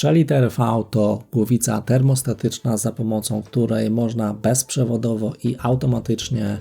Sheliter V to głowica termostatyczna, za pomocą której można bezprzewodowo i automatycznie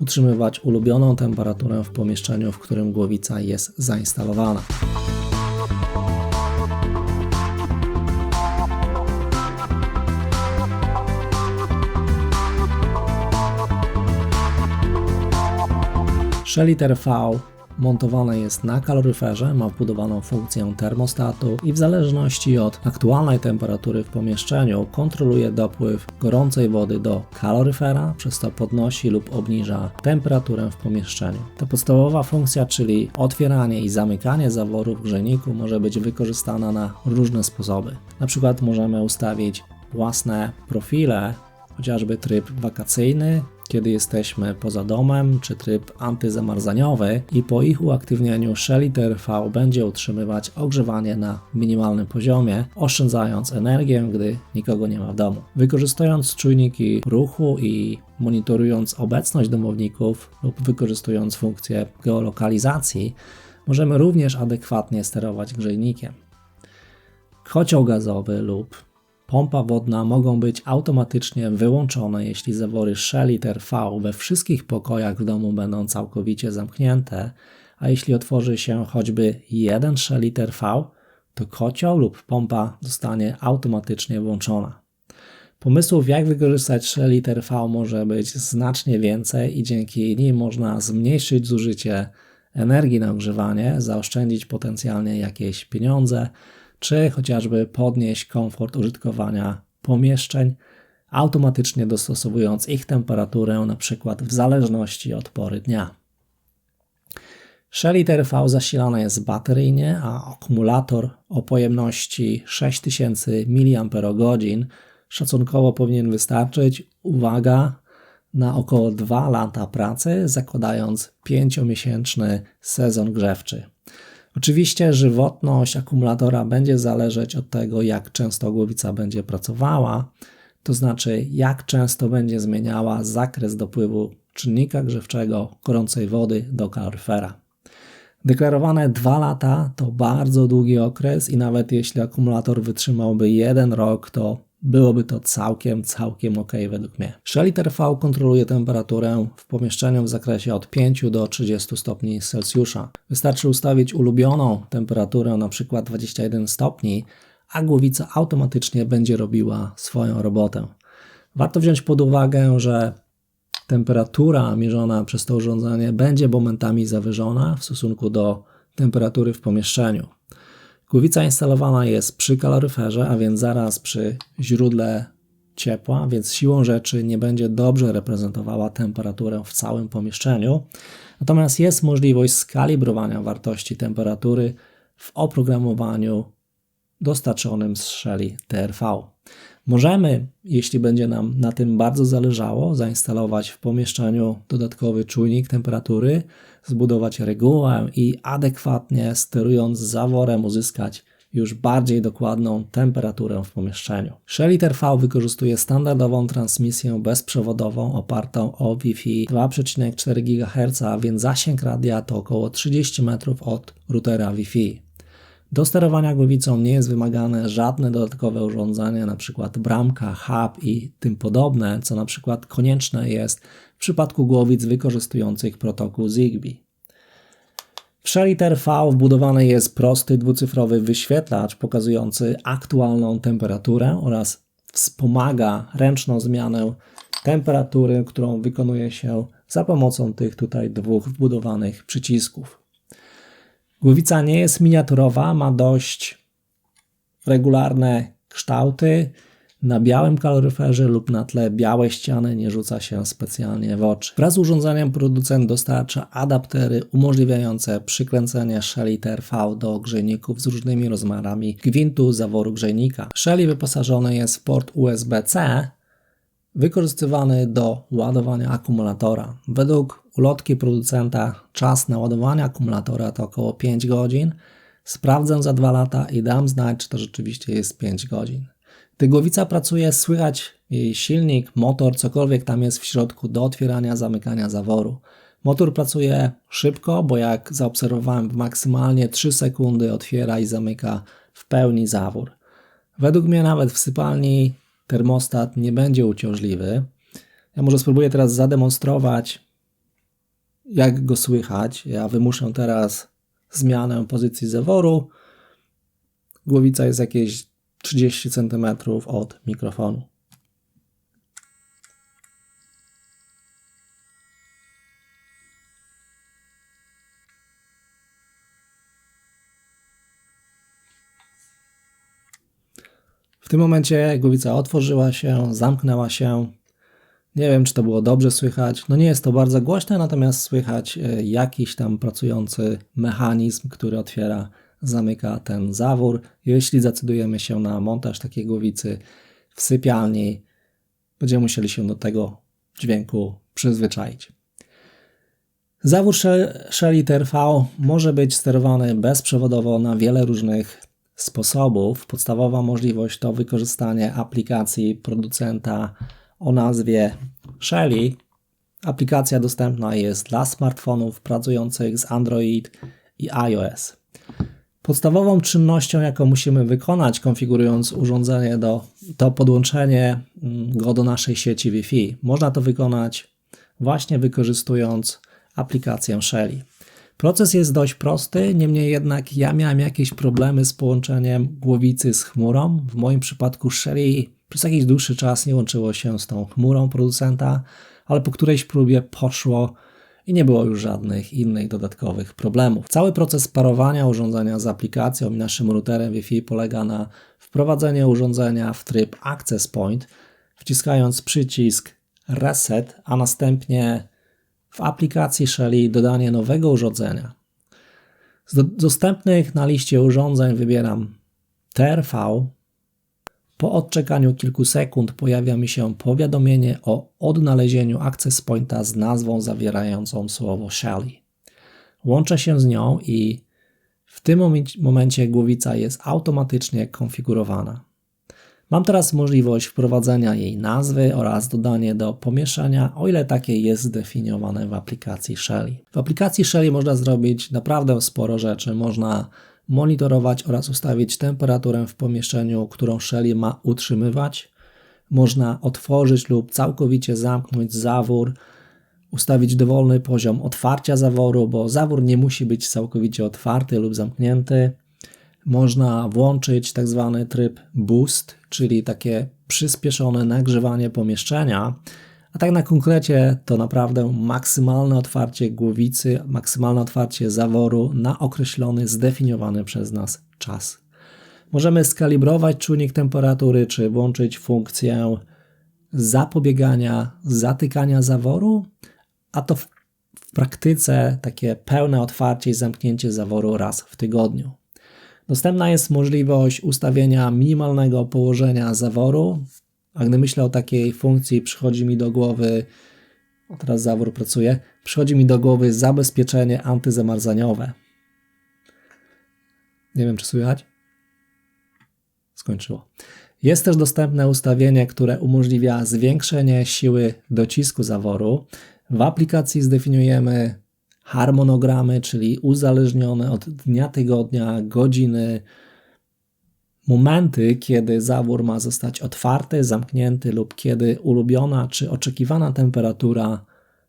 utrzymywać ulubioną temperaturę w pomieszczeniu, w którym głowica jest zainstalowana. Sheliter V montowane jest na kaloryferze, ma wbudowaną funkcję termostatu i w zależności od aktualnej temperatury w pomieszczeniu kontroluje dopływ gorącej wody do kaloryfera, przez to podnosi lub obniża temperaturę w pomieszczeniu. Ta podstawowa funkcja, czyli otwieranie i zamykanie zaworów grzejniku może być wykorzystana na różne sposoby. Na przykład możemy ustawić własne profile, chociażby tryb wakacyjny, kiedy jesteśmy poza domem, czy tryb antyzamarzaniowy i po ich uaktywnieniu Sheliter V będzie utrzymywać ogrzewanie na minimalnym poziomie, oszczędzając energię, gdy nikogo nie ma w domu. Wykorzystując czujniki ruchu i monitorując obecność domowników lub wykorzystując funkcję geolokalizacji, możemy również adekwatnie sterować grzejnikiem. Kocioł gazowy lub pompa wodna mogą być automatycznie wyłączone, jeśli zawory Sheliter V we wszystkich pokojach w domu będą całkowicie zamknięte, a jeśli otworzy się choćby jeden Sheliter V, to kocioł lub pompa zostanie automatycznie włączona. Pomysłów, jak wykorzystać Sheliter V może być znacznie więcej i dzięki nim można zmniejszyć zużycie energii na ogrzewanie, zaoszczędzić potencjalnie jakieś pieniądze, czy chociażby podnieść komfort użytkowania pomieszczeń, automatycznie dostosowując ich temperaturę na przykład w zależności od pory dnia. Sheliter V zasilana jest bateryjnie, a akumulator o pojemności 6000 mAh szacunkowo powinien wystarczyć, uwaga, na około 2 lata pracy, zakładając 5-miesięczny sezon grzewczy. Oczywiście żywotność akumulatora będzie zależeć od tego, jak często głowica będzie pracowała, to znaczy jak często będzie zmieniała zakres dopływu czynnika grzewczego gorącej wody do kaloryfera. Deklarowane 2 lata to bardzo długi okres i nawet jeśli akumulator wytrzymałby jeden rok, to byłoby to całkiem, całkiem ok według mnie. Sheliter V kontroluje temperaturę w pomieszczeniu w zakresie od 5 do 30 stopni Celsjusza. Wystarczy ustawić ulubioną temperaturę, na przykład 21 stopni, a głowica automatycznie będzie robiła swoją robotę. Warto wziąć pod uwagę, że temperatura mierzona przez to urządzenie będzie momentami zawyżona w stosunku do temperatury w pomieszczeniu. Głowica instalowana jest przy kaloryferze, a więc zaraz przy źródle ciepła, więc siłą rzeczy nie będzie dobrze reprezentowała temperaturę w całym pomieszczeniu. Natomiast jest możliwość skalibrowania wartości temperatury w oprogramowaniu dostarczonym z Shelly TRV. Możemy, jeśli będzie nam na tym bardzo zależało, zainstalować w pomieszczeniu dodatkowy czujnik temperatury, zbudować regułę i adekwatnie sterując zaworem uzyskać już bardziej dokładną temperaturę w pomieszczeniu. Sheliter V wykorzystuje standardową transmisję bezprzewodową opartą o Wi-Fi 2,4 GHz, więc zasięg radia to około 30 metrów od routera Wi-Fi. Do sterowania głowicą nie jest wymagane żadne dodatkowe urządzenie, np. bramka, hub i tym podobne, co przykład konieczne jest w przypadku głowic wykorzystujących protokół Zigbee. W Sheliter V wbudowany jest prosty dwucyfrowy wyświetlacz pokazujący aktualną temperaturę oraz wspomaga ręczną zmianę temperatury, którą wykonuje się za pomocą tych tutaj dwóch wbudowanych przycisków. Głowica nie jest miniaturowa, ma dość regularne kształty. Na białym kaloryferze lub na tle białej ściany nie rzuca się specjalnie w oczy. Wraz z urządzeniem producent dostarcza adaptery umożliwiające przykręcenie Shelly TRV do grzejników z różnymi rozmiarami gwintu zaworu grzejnika. Shelly wyposażony jest w port USB-C, wykorzystywany do ładowania akumulatora. Według ulotki producenta czas naładowania akumulatora to około 5 godzin. Sprawdzę za 2 lata i dam znać, czy to rzeczywiście jest 5 godzin. Gdy głowica pracuje, słychać jej silnik, motor, cokolwiek tam jest w środku do otwierania, zamykania zaworu. Motor pracuje szybko, bo jak zaobserwowałem, w maksymalnie 3 sekundy otwiera i zamyka w pełni zawór. Według mnie nawet w sypalni termostat nie będzie uciążliwy. Ja może spróbuję teraz zademonstrować, jak go słychać. Ja wymuszę teraz zmianę pozycji zaworu. Głowica jest jakieś 30 cm od mikrofonu. Tym momencie głowica otworzyła się, zamknęła się. Nie wiem, czy to było dobrze słychać. No nie jest to bardzo głośne, natomiast słychać e, jakiś tam pracujący mechanizm, który otwiera, zamyka ten zawór. Jeśli zdecydujemy się na montaż takiej głowicy w sypialni, będziemy musieli się do tego dźwięku przyzwyczaić. Zawór Shelly TRV może być sterowany bezprzewodowo na wiele różnych sposobów. Podstawowa możliwość to wykorzystanie aplikacji producenta o nazwie Shelly. Aplikacja dostępna jest dla smartfonów pracujących z Android i iOS. Podstawową czynnością, jaką musimy wykonać, konfigurując urządzenie, do, to podłączenie mm, go do naszej sieci Wi-Fi. Można to wykonać właśnie wykorzystując aplikację Shelly. Proces jest dość prosty, niemniej jednak ja miałem jakieś problemy z połączeniem głowicy z chmurą. W moim przypadku Shelly przez jakiś dłuższy czas nie łączyło się z tą chmurą producenta, ale po którejś próbie poszło i nie było już żadnych innych dodatkowych problemów. Cały proces parowania urządzenia z aplikacją i naszym routerem Wi-Fi polega na wprowadzeniu urządzenia w tryb Access Point, wciskając przycisk Reset, a następnie w aplikacji Shelly dodanie nowego urządzenia. Z dostępnych na liście urządzeń wybieram TRV. Po odczekaniu kilku sekund pojawia mi się powiadomienie o odnalezieniu access pointa z nazwą zawierającą słowo Shelly. Łączę się z nią i w tym momencie głowica jest automatycznie konfigurowana. Mam teraz możliwość wprowadzenia jej nazwy oraz dodanie do pomieszania, o ile takie jest zdefiniowane w aplikacji Shelly. W aplikacji Shelly można zrobić naprawdę sporo rzeczy. Można monitorować oraz ustawić temperaturę w pomieszczeniu, którą Shelly ma utrzymywać. Można otworzyć lub całkowicie zamknąć zawór, ustawić dowolny poziom otwarcia zaworu, bo zawór nie musi być całkowicie otwarty lub zamknięty można włączyć tak zwany tryb boost, czyli takie przyspieszone nagrzewanie pomieszczenia. A tak na konkrecie to naprawdę maksymalne otwarcie głowicy, maksymalne otwarcie zaworu na określony, zdefiniowany przez nas czas. Możemy skalibrować czujnik temperatury, czy włączyć funkcję zapobiegania zatykania zaworu, a to w, w praktyce takie pełne otwarcie i zamknięcie zaworu raz w tygodniu. Dostępna jest możliwość ustawienia minimalnego położenia zaworu. A gdy myślę o takiej funkcji, przychodzi mi do głowy, teraz zawór pracuje, przychodzi mi do głowy zabezpieczenie antyzamarzaniowe. Nie wiem, czy słychać? Skończyło. Jest też dostępne ustawienie, które umożliwia zwiększenie siły docisku zaworu. W aplikacji zdefiniujemy harmonogramy, czyli uzależnione od dnia tygodnia, godziny, momenty, kiedy zawór ma zostać otwarty, zamknięty lub kiedy ulubiona czy oczekiwana temperatura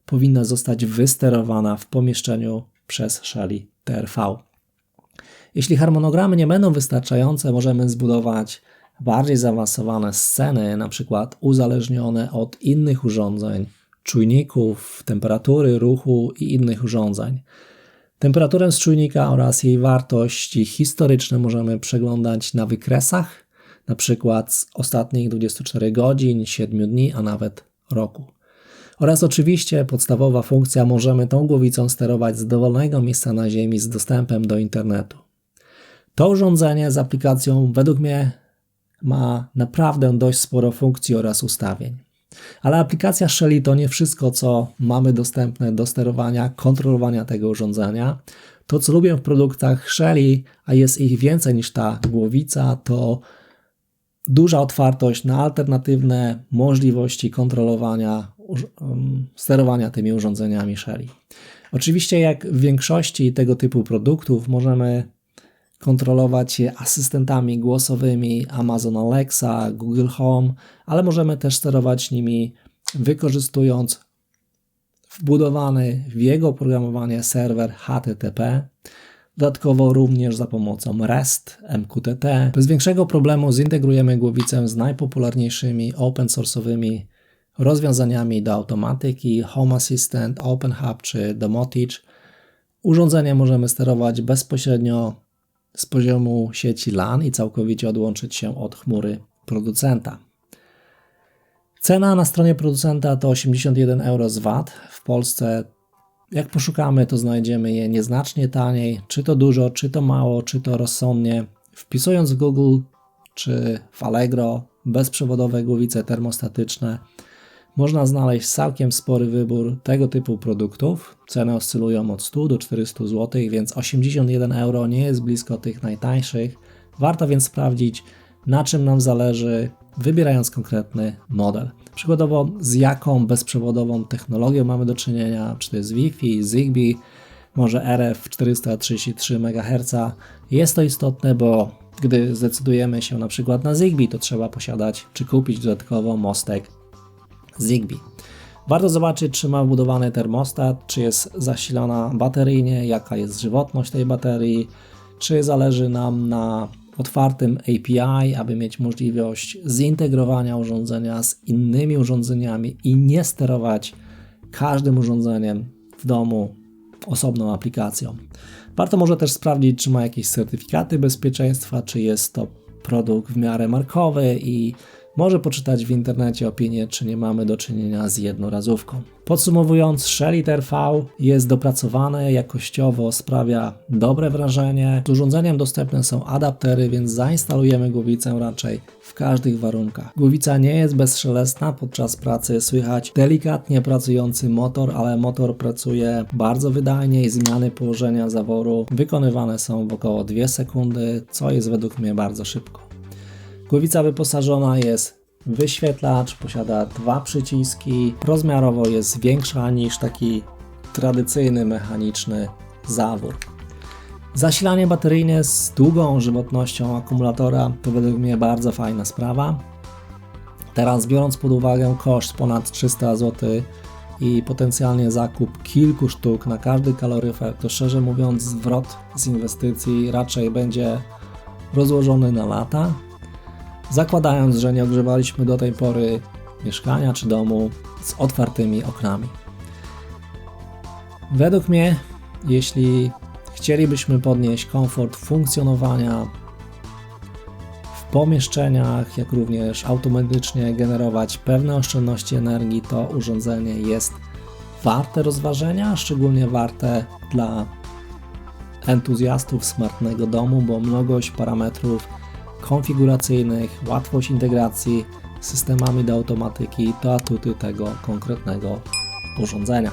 powinna zostać wysterowana w pomieszczeniu przez Shelly TRV. Jeśli harmonogramy nie będą wystarczające, możemy zbudować bardziej zaawansowane sceny, na przykład uzależnione od innych urządzeń, czujników, temperatury, ruchu i innych urządzeń. Temperaturę z czujnika oraz jej wartości historyczne możemy przeglądać na wykresach, na przykład z ostatnich 24 godzin, 7 dni, a nawet roku. Oraz oczywiście podstawowa funkcja możemy tą głowicą sterować z dowolnego miejsca na Ziemi z dostępem do internetu. To urządzenie z aplikacją według mnie ma naprawdę dość sporo funkcji oraz ustawień. Ale aplikacja Shelly to nie wszystko, co mamy dostępne do sterowania, kontrolowania tego urządzenia. To, co lubię w produktach Shelly, a jest ich więcej niż ta głowica, to duża otwartość na alternatywne możliwości kontrolowania, sterowania tymi urządzeniami Shelly. Oczywiście, jak w większości tego typu produktów, możemy kontrolować je asystentami głosowymi Amazon Alexa, Google Home, ale możemy też sterować nimi wykorzystując wbudowany w jego oprogramowanie serwer HTTP. Dodatkowo również za pomocą REST, MQTT. Bez większego problemu zintegrujemy głowicę z najpopularniejszymi open source'owymi rozwiązaniami do automatyki, Home Assistant, OpenHub czy Domotic. Urządzenie możemy sterować bezpośrednio z poziomu sieci LAN i całkowicie odłączyć się od chmury producenta. Cena na stronie producenta to 81 euro z VAT. W Polsce, jak poszukamy, to znajdziemy je nieznacznie taniej. Czy to dużo, czy to mało, czy to rozsądnie. Wpisując w Google czy w Allegro bezprzewodowe głowice termostatyczne, można znaleźć całkiem spory wybór tego typu produktów. Ceny oscylują od 100 do 400 zł, więc 81 euro nie jest blisko tych najtańszych. Warto więc sprawdzić, na czym nam zależy, wybierając konkretny model. Przykładowo, z jaką bezprzewodową technologią mamy do czynienia, czy to jest Wi-Fi, Zigbee, może RF 433 MHz. Jest to istotne, bo gdy zdecydujemy się na przykład na Zigbee, to trzeba posiadać czy kupić dodatkowo mostek Zigbee. Warto zobaczyć, czy ma wbudowany termostat, czy jest zasilana bateryjnie, jaka jest żywotność tej baterii, czy zależy nam na otwartym API, aby mieć możliwość zintegrowania urządzenia z innymi urządzeniami i nie sterować każdym urządzeniem w domu osobną aplikacją. Warto może też sprawdzić, czy ma jakieś certyfikaty bezpieczeństwa, czy jest to produkt w miarę markowy i może poczytać w internecie opinię, czy nie mamy do czynienia z jednorazówką. Podsumowując, Shelly V jest dopracowane, jakościowo sprawia dobre wrażenie. Z urządzeniem dostępne są adaptery, więc zainstalujemy głowicę raczej w każdych warunkach. Głowica nie jest bezszelestna, podczas pracy słychać delikatnie pracujący motor, ale motor pracuje bardzo wydajnie i zmiany położenia zaworu wykonywane są w około 2 sekundy, co jest według mnie bardzo szybko. Głowica wyposażona jest w wyświetlacz, posiada dwa przyciski, rozmiarowo jest większa niż taki tradycyjny mechaniczny zawór. Zasilanie bateryjne z długą żywotnością akumulatora to według mnie bardzo fajna sprawa. Teraz biorąc pod uwagę koszt ponad 300 zł i potencjalnie zakup kilku sztuk na każdy kaloryfer, to szczerze mówiąc zwrot z inwestycji raczej będzie rozłożony na lata, zakładając, że nie ogrzewaliśmy do tej pory mieszkania czy domu z otwartymi oknami. Według mnie, jeśli chcielibyśmy podnieść komfort funkcjonowania w pomieszczeniach, jak również automatycznie generować pewne oszczędności energii, to urządzenie jest warte rozważenia, szczególnie warte dla entuzjastów smartnego domu, bo mnogość parametrów konfiguracyjnych, łatwość integracji z systemami do automatyki to atuty tego konkretnego urządzenia.